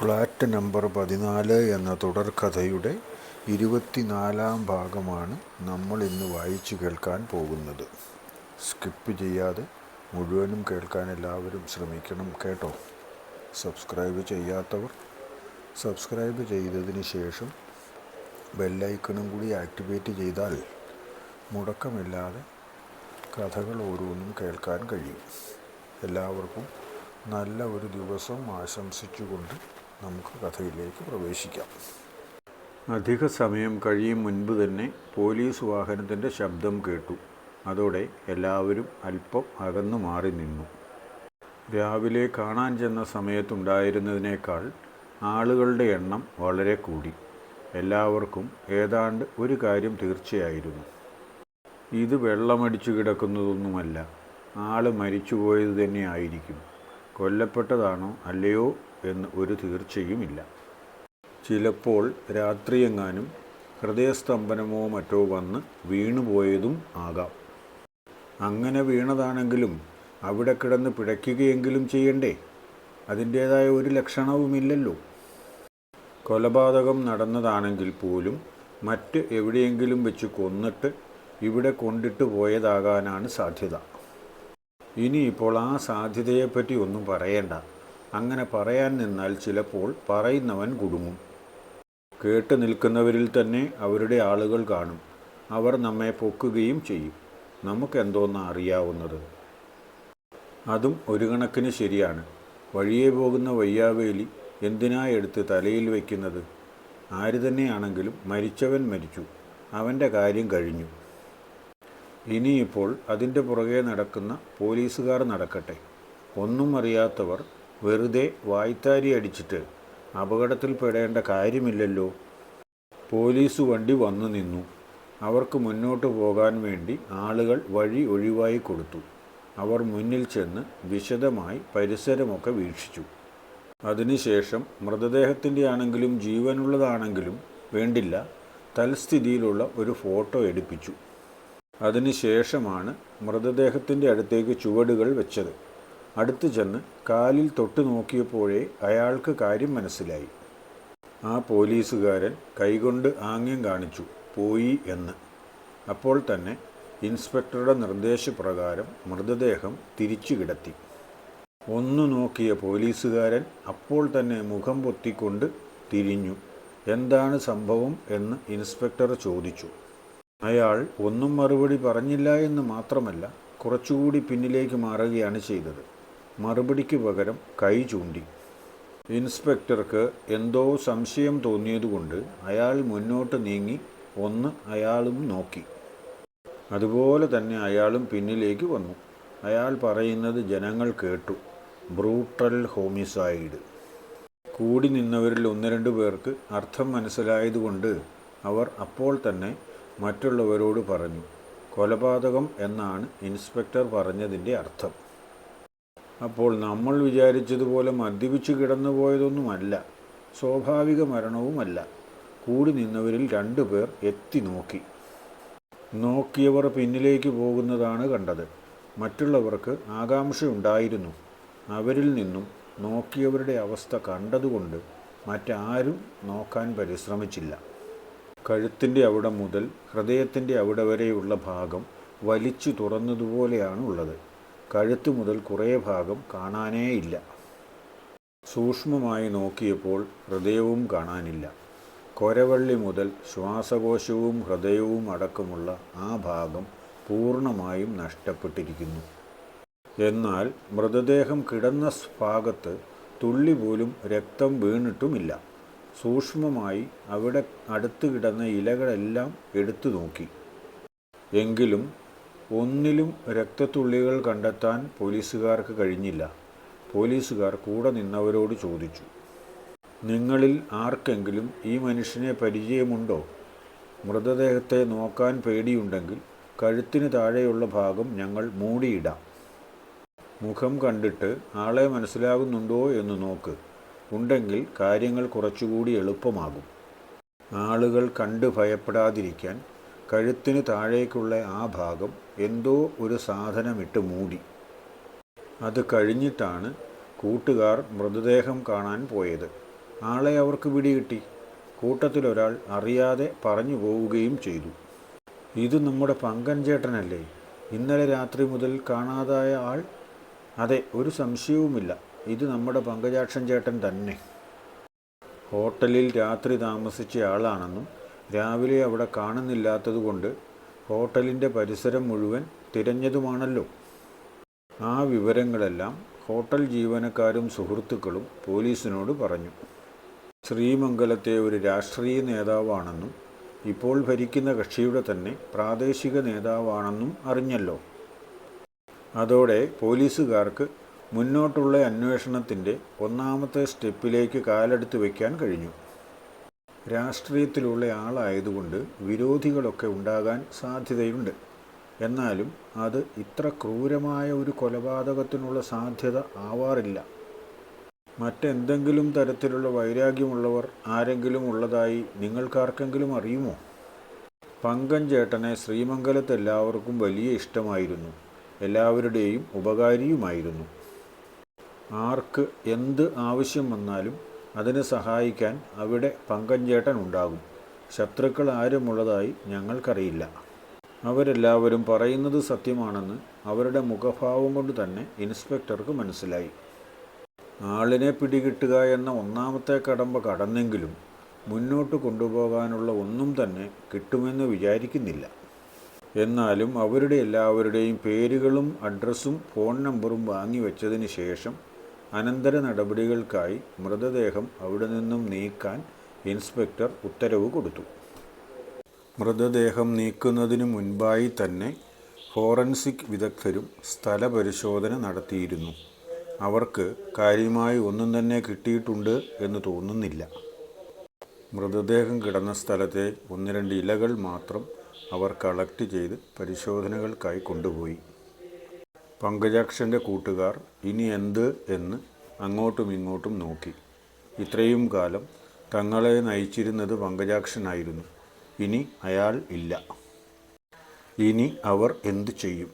Flat number പതിനാല് എന്ന തുടർക്കഥയുടെ ഇരുപത്തിനാലാം ഭാഗമാണ് നമ്മൾ ഇന്ന് വായിച്ചു കേൾക്കാൻ പോകുന്നത്. സ്കിപ്പ് ചെയ്യാതെ മുഴുവനും കേൾക്കാൻ എല്ലാവരും ശ്രമിക്കണം കേട്ടോ. സബ്സ്ക്രൈബ് ചെയ്യാത്തവർ സബ്സ്ക്രൈബ് ചെയ്തതിന് ശേഷം ബെല്ലൈക്കണും കൂടി ആക്ടിവേറ്റ് ചെയ്താൽ മുടക്കമില്ലാതെ കഥകൾ ഓരോന്നും കേൾക്കാൻ കഴിയും. എല്ലാവർക്കും നല്ല ഒരു ദിവസം ആശംസിച്ചുകൊണ്ട് നമുക്ക് കഥയിലേക്ക് പ്രവേശിക്കാം. അധിക സമയം കഴിയും മുൻപ് തന്നെ പോലീസ് വാഹനത്തിന്റെ ശബ്ദം കേട്ടു. അതോടെ എല്ലാവരും അല്പം അകന്നു മാറി നിന്നു. രാവിലെ കാണാൻ ചെന്ന സമയത്തുണ്ടായിരുന്നതിനേക്കാൾ ആളുകളുടെ എണ്ണം വളരെ കൂടി. എല്ലാവർക്കും ഏതാണ്ട് ഒരു കാര്യം തീർച്ചയായിരുന്നു. ഇത് വെള്ളമടിച്ചു കിടക്കുന്നതൊന്നുമല്ല. ആൾ മരിച്ചുപോയത് തന്നെ ആയിരിക്കും. കൊല്ലപ്പെട്ടതാണോ അല്ലയോ എന്ന് ഒരു തീർച്ചയുമില്ല. ചിലപ്പോൾ രാത്രിയെങ്ങാനും ഹൃദയസ്തംഭനമോ മറ്റോ വന്ന് വീണുപോയതും ആകാം. അങ്ങനെ വീണതാണെങ്കിലും അവിടെ കിടന്ന് പിടയ്ക്കുകയെങ്കിലും ചെയ്യണ്ടേ? അതിന്റേതായ ഒരു ലക്ഷണവുമില്ലല്ലോ. കൊലപാതകം നടന്നതാണെങ്കിൽ പോലും മറ്റ് എവിടെയെങ്കിലും വെച്ച് കൊന്നിട്ട് ഇവിടെ കൊണ്ടിട്ട് പോയതാകാനാണ് സാധ്യത. ഇനിയിപ്പോൾ ആ സാധ്യതയെപ്പറ്റി ഒന്നും പറയേണ്ട. അങ്ങനെ പറയാൻ നിന്നാൽ ചിലപ്പോൾ പറയുന്നവൻ കുടുങ്ങും. കേട്ട് നിൽക്കുന്നവരിൽ തന്നെ അവരുടെ ആളുകൾ കാണും. അവർ നമ്മെ പൊക്കുകയും ചെയ്യും. നമുക്കെന്തോന്നാ അറിയാവുന്നത്? അതും ഒരു കണക്കിന് ശരിയാണ്. വഴിയെ പോകുന്ന വയ്യാവേലി എന്തിനാ എടുത്ത് തലയിൽ വയ്ക്കുന്നത്? ആര് തന്നെയാണെങ്കിലും മരിച്ചവൻ മരിച്ചു. അവന്റെ കാര്യം കഴിഞ്ഞു. ഇനിയിപ്പോൾ അതിന്റെ പുറകെ നടക്കുന്ന പോലീസുകാർ നടക്കട്ടെ. ഒന്നും അറിയാത്തവർ വെറുതെ വായ്ത്താരി അടിച്ചിട്ട് അപകടത്തിൽപ്പെടേണ്ട കാര്യമില്ലല്ലോ. പോലീസ് വണ്ടി വന്നു നിന്നു. അവർക്ക് മുന്നോട്ട് പോകാൻ വേണ്ടി ആളുകൾ വഴി ഒഴിവായി കൊടുത്തു. അവർ മുന്നിൽ ചെന്ന് വിശദമായി പരിസരമൊക്കെ വീക്ഷിച്ചു. അതിനുശേഷം മൃതദേഹത്തിന്റെ ആണെങ്കിലും ജീവനുള്ളതാണെങ്കിലും വേണ്ടില്ല തൽസ്ഥിതിയിലുള്ള ഒരു ഫോട്ടോ എടുപ്പിച്ചു. അതിനുശേഷമാണ് മൃതദേഹത്തിന്റെ അടുത്തേക്ക് ചുവടുകൾ വെച്ചത്. അടുത്തു ചെന്ന് കാലിൽ തൊട്ടു നോക്കിയപ്പോഴേ അയാൾക്ക് കാര്യം മനസ്സിലായി. ആ പോലീസുകാരൻ കൈകൊണ്ട് ആംഗ്യം കാണിച്ചു പോയി എന്ന്. അപ്പോൾ തന്നെ ഇൻസ്പെക്ടറുടെ നിർദ്ദേശപ്രകാരം മൃതദേഹം തിരിച്ചു കിടത്തി. ഒന്നു നോക്കിയ പോലീസുകാരൻ അപ്പോൾ തന്നെ മുഖം പൊത്തിക്കൊണ്ട് തിരിഞ്ഞു. എന്താണ് സംഭവം? എന്ന് ഇൻസ്പെക്ടർ ചോദിച്ചു. അയാൾ ഒന്നും മറുപടി പറഞ്ഞില്ല എന്ന് മാത്രമല്ല കുറച്ചുകൂടി പിന്നിലേക്ക് മാറുകയാണ് ചെയ്തത്. മറുപടിക്ക് പകരം കൈ ചൂണ്ടി. ഇൻസ്പെക്ടർക്ക് എന്തോ സംശയം തോന്നിയതുകൊണ്ട് അയാൾ മുന്നോട്ട് നീങ്ങി ഒന്ന് അയാളും നോക്കി. അതുപോലെ തന്നെ അയാളും പിന്നിലേക്ക് വന്നു. അയാൾ പറയുന്നത് ജനങ്ങൾ കേട്ടു. Brutal homicide. കൂടി നിന്നവരിൽ ഒന്ന് രണ്ട് പേർക്ക് അർത്ഥം മനസ്സിലായതുകൊണ്ട് അവർ അപ്പോൾ തന്നെ മറ്റുള്ളവരോട് പറഞ്ഞു. കൊലപാതകം എന്നാണ് ഇൻസ്പെക്ടർ പറഞ്ഞതിന്റെ അർത്ഥം. അപ്പോൾ നമ്മൾ വിചാരിച്ചതുപോലെ മദ്യപിച്ച് കിടന്നു പോയതൊന്നുമല്ല സ്വാഭാവിക മരണവുമല്ല. കൂടി നിന്നവരിൽ രണ്ടു പേർ എത്തി നോക്കി. നോക്കിയവർ പിന്നിലേക്ക് പോകുന്നതാണ് കണ്ടത്. മറ്റുള്ളവർക്ക് ആകാംക്ഷയുണ്ടായിരുന്നു. അവരിൽ നിന്നും നോക്കിയവരുടെ അവസ്ഥ കണ്ടതുകൊണ്ട് മറ്റാരും നോക്കാൻ പരിശ്രമിച്ചില്ല. കഴുത്തിന്റെ അവിടെ മുതൽ ഹൃദയത്തിന്റെ അവിടെ വരെയുള്ള ഭാഗം വലിച്ചു തുറന്നതുപോലെയാണ് ഉള്ളത്. കഴുത്ത് മുതൽ കുറേ ഭാഗം കാണാനേ ഇല്ല. സൂക്ഷ്മമായി നോക്കിയപ്പോൾ ഹൃദയവും കാണാനില്ല. കൊരവള്ളി മുതൽ ശ്വാസകോശവും ഹൃദയവും അടക്കമുള്ള ആ ഭാഗം പൂർണമായും നഷ്ടപ്പെട്ടിരിക്കുന്നു. എന്നാൽ മൃതദേഹം കിടന്ന ഭാഗത്ത് തുള്ളി പോലും രക്തം വീണിട്ടുമില്ല. സൂക്ഷ്മമായി അവിടെ അടുത്തു കിടന്ന ഇലകളെല്ലാം എടുത്തു നോക്കി. എങ്കിലും ഒന്നിലും രക്തത്തുള്ളികൾ കണ്ടെത്താൻ പോലീസുകാർക്ക് കഴിഞ്ഞില്ല. പോലീസുകാർ കൂടെ നിന്നവരോട് ചോദിച്ചു നിങ്ങളിൽ ആർക്കെങ്കിലും ഈ മനുഷ്യനെ പരിചയമുണ്ടോ? മൃതദേഹത്തെ നോക്കാൻ പേടിയുണ്ടെങ്കിൽ കഴുത്തിന് താഴെയുള്ള ഭാഗം ഞങ്ങൾ മൂടിയിടാം. മുഖം കണ്ടിട്ട് ആളെ മനസ്സിലാകുന്നുണ്ടോ എന്ന് നോക്ക്. ഉണ്ടെങ്കിൽ കാര്യങ്ങൾ കുറച്ചുകൂടി എളുപ്പമാകും. ആളുകൾ കണ്ട് ഭയപ്പെടാതിരിക്കാൻ കഴുത്തിന് താഴേക്കുള്ള ആ ഭാഗം എന്തോ ഒരു സാധനമിട്ട് മൂടി. അത് കഴിഞ്ഞിട്ടാണ് കൂട്ടുകാർ മൃതദേഹം കാണാൻ പോയത്. ആളെ അവർക്ക് പിടികിട്ടി. കൂട്ടത്തിലൊരാൾ അറിയാതെ പറഞ്ഞു പോവുകയും ചെയ്തു. ഇത് നമ്മുടെ പങ്കൻ ചേട്ടനല്ലേ? ഇന്നലെ രാത്രി മുതൽ കാണാതായ ആൾ? അതെ ഒരു സംശയവുമില്ല. ഇത് നമ്മുടെ പങ്കജാക്ഷൻ ചേട്ടൻ തന്നെ. ഹോട്ടലിൽ രാത്രി താമസിച്ച ആളാണെന്നും രാവിലെ അവിടെ കാണുന്നില്ലാത്തതുകൊണ്ട് ഹോട്ടലിന്റെ പരിസരം മുഴുവൻ തിരഞ്ഞതുമാണല്ലോ. ആ വിവരങ്ങളെല്ലാം ഹോട്ടൽ ജീവനക്കാരും സുഹൃത്തുക്കളും പോലീസിനോട് പറഞ്ഞു. ശ്രീമംഗലത്തെ ഒരു രാഷ്ട്രീയ നേതാവാണെന്നും ഇപ്പോൾ ഭരിക്കുന്ന കക്ഷിയുടെ തന്നെ പ്രാദേശിക നേതാവാണെന്നും അറിഞ്ഞല്ലോ. അതോടെ പോലീസുകാർക്ക് മുന്നോട്ടുള്ള അന്വേഷണത്തിന്റെ ഒന്നാമത്തെ സ്റ്റെപ്പിലേക്ക് കാലെടുത്ത് വയ്ക്കാൻ കഴിഞ്ഞു. രാഷ്ട്രീയത്തിലുള്ള ആളായതുകൊണ്ട് വിരോധികളൊക്കെ ഉണ്ടാകാൻ സാധ്യതയുണ്ട്. എന്നാലും അത് ഇത്ര ക്രൂരമായ ഒരു കൊലപാതകത്തിനുള്ള സാധ്യത ആവാറില്ല. മറ്റെന്തെങ്കിലും തരത്തിലുള്ള വൈരാഗ്യമുള്ളവർ ആരെങ്കിലും ഉള്ളതായി നിങ്ങൾക്കാർക്കെങ്കിലും അറിയുമോ? പങ്കൻ ചേട്ടനെ ശ്രീമംഗലത്ത് എല്ലാവർക്കും വലിയ ഇഷ്ടമായിരുന്നു. എല്ലാവരുടെയും ഉപകാരിയുമായിരുന്നു. ആർക്ക് എന്ത് ആവശ്യം വന്നാലും അതിന് സഹായിക്കാൻ അവിടെ പങ്കഞ്ചേട്ടൻ ഉണ്ടാകും. ശത്രുക്കൾ ആരുമുള്ളതായി ഞങ്ങൾക്കറിയില്ല. അവരെല്ലാവരും പറയുന്നത് സത്യമാണെന്ന് അവരുടെ മുഖഭാവം കൊണ്ട് തന്നെ ഇൻസ്പെക്ടർക്ക് മനസ്സിലായി. ആളിനെ പിടികിട്ടുക എന്ന ഒന്നാമത്തെ കടമ്പ കടന്നെങ്കിലും മുന്നോട്ട് കൊണ്ടുപോകാനുള്ള ഒന്നും തന്നെ കിട്ടുമെന്ന് വിചാരിക്കുന്നില്ല. എന്നാലും അവരുടെ എല്ലാവരുടെയും പേരുകളും അഡ്രസ്സും ഫോൺ നമ്പറും വാങ്ങി വെച്ചതിന് ശേഷം അനന്തര നടപടികൾക്കായി മൃതദേഹം അവിടെ നിന്നും നീക്കാൻ ഇൻസ്പെക്ടർ ഉത്തരവ് കൊടുത്തു. മൃതദേഹം നീക്കുന്നതിന് മുൻപായി തന്നെ ഫോറൻസിക് വിദഗ്ധരും സ്ഥലപരിശോധന നടത്തിയിരുന്നു. അവർക്ക് കാര്യമായി ഒന്നും തന്നെ കിട്ടിയിട്ടുണ്ട് എന്ന് തോന്നുന്നില്ല. മൃതദേഹം കിടന്ന സ്ഥലത്തെ ഒന്ന് രണ്ട് ഇലകൾ മാത്രം അവർ കളക്ട് ചെയ്ത് പരിശോധനകൾക്കായി കൊണ്ടുപോയി. പങ്കജാക്ഷന്റെ കൂട്ടുകാർ ഇനി എന്ത് എന്ന് അങ്ങോട്ടും ഇങ്ങോട്ടും നോക്കി. ഇത്രയും കാലം തങ്ങളെ നയിച്ചിരുന്നത് പങ്കജാക്ഷനായിരുന്നു. ഇനി അയാൾ ഇല്ല. ഇനി അവർ എന്തു ചെയ്യും?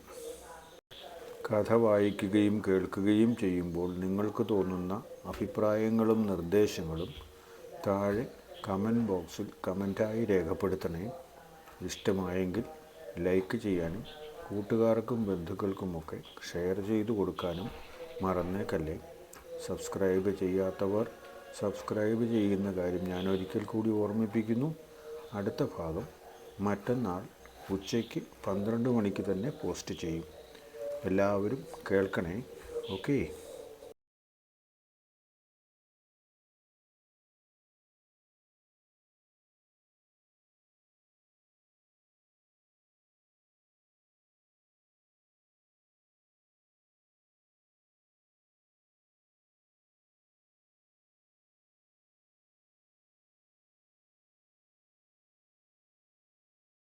കഥ വായിക്കുകയും കേൾക്കുകയും ചെയ്യുമ്പോൾ നിങ്ങൾക്ക് തോന്നുന്ന അഭിപ്രായങ്ങളും നിർദ്ദേശങ്ങളും താഴെ കമന്റ് ബോക്സിൽ കമന്റായി രേഖപ്പെടുത്തണേ. ഇഷ്ടമായെങ്കിൽ ലൈക്ക് ചെയ്യാനും കൂട്ടുകാർക്കും ബന്ധുക്കൾക്കുമൊക്കെ ഷെയർ ചെയ്തു കൊടുക്കാനും മറന്നേക്കല്ലേ. സബ്സ്ക്രൈബ് ചെയ്യാത്തവർ സബ്സ്ക്രൈബ് ചെയ്യുന്ന കാര്യം ഞാൻ ഒരിക്കൽ കൂടി ഓർമ്മിപ്പിക്കുന്നു. അടുത്ത ഭാഗം മറ്റന്നാൾ ഉച്ചയ്ക്ക് പന്ത്രണ്ട് മണിക്ക് തന്നെ പോസ്റ്റ് ചെയ്യും. എല്ലാവരും കേൾക്കണേ. ഓക്കേ.